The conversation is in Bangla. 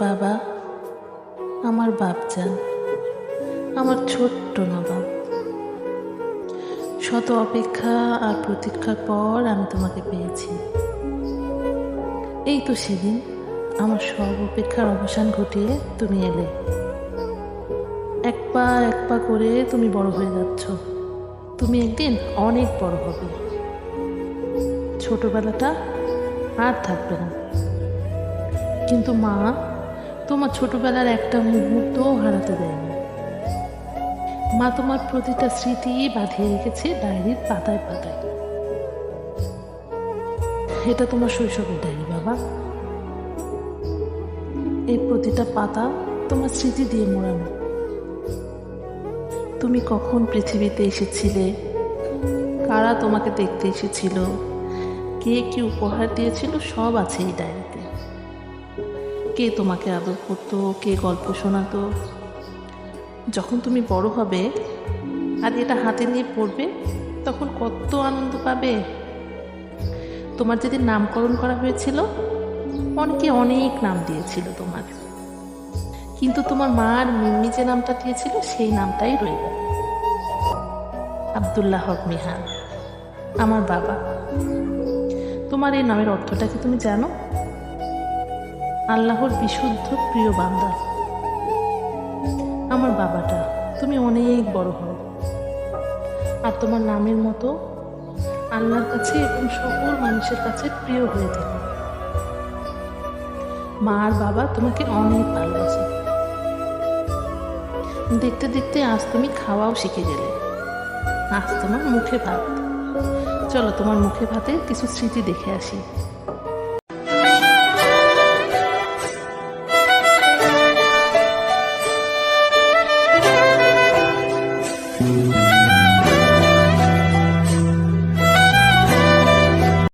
বাবা, আমার বাপজান, আমার ছোট্ট নবাব। শত অপেক্ষা আর প্রতীক্ষার পর আমি তোমাকে পেয়েছি। এই তো সেদিন আমার সব অপেক্ষার অবসান ঘটিয়ে তুমি এলে। এক পা এক পা করে তুমি বড় হয়ে যাচ্ছ। তুমি একদিন অনেক বড় হবে। ছোটবেলাটা আর থাকবে না। কিন্তু মা, তোমার ছোটবেলার একটা মুহূর্তও হারাতে দেয়নি। মা তোমার প্রতিটা স্মৃতি বাঁধিয়ে রেখেছে ডায়েরির পাতায় পাতায়। এটা তোমার শৈশবের ডায়েরি, বাবা। এই প্রতিটা পাতা তোমার স্মৃতি দিয়ে মোড়ানো। তুমি কখন পৃথিবীতে এসেছিলে? কারা তোমাকে দেখতে এসেছিল? কে কি উপহার দিয়েছিল? সব আছে এই ডায়েরিতে। কে তোমাকে আদর করতো, কে গল্প শোনাতো? যখন তুমি বড় হবে আর এটা হাতে নিয়ে পড়বে, তখন কত আনন্দ পাবে? তোমার যেদিন নামকরণ করা হয়েছিল, অনেকে অনেক নাম দিয়েছিল তোমার। কিন্তু তোমার মা আর মিম্মি যে নামটা দিয়েছিল, সেই নামটাই রইল। আবদুল্লাহ হক মিহান, আমার বাবা। তোমার এই নামের অর্থটা কি তুমি জানো? আল্লাহর বিশুদ্ধ প্রিয় বান্দা। আমার বাবাটা, তুমি অনেক বড় হও। আর তোমার নামের মতো আল্লাহর কাছে এবং সকল মানুষের কাছে প্রিয় হয়ে থাকো। মা আর বাবা তোমাকে অনেক ভালোবাসে। দেখতে দেখতে আজ তুমি খাওয়াও শিখে গেলে। আজ তোমার মুখে ভাত। চলো তোমার মুখে ভাতে কিছু স্মৃতি দেখে আসি।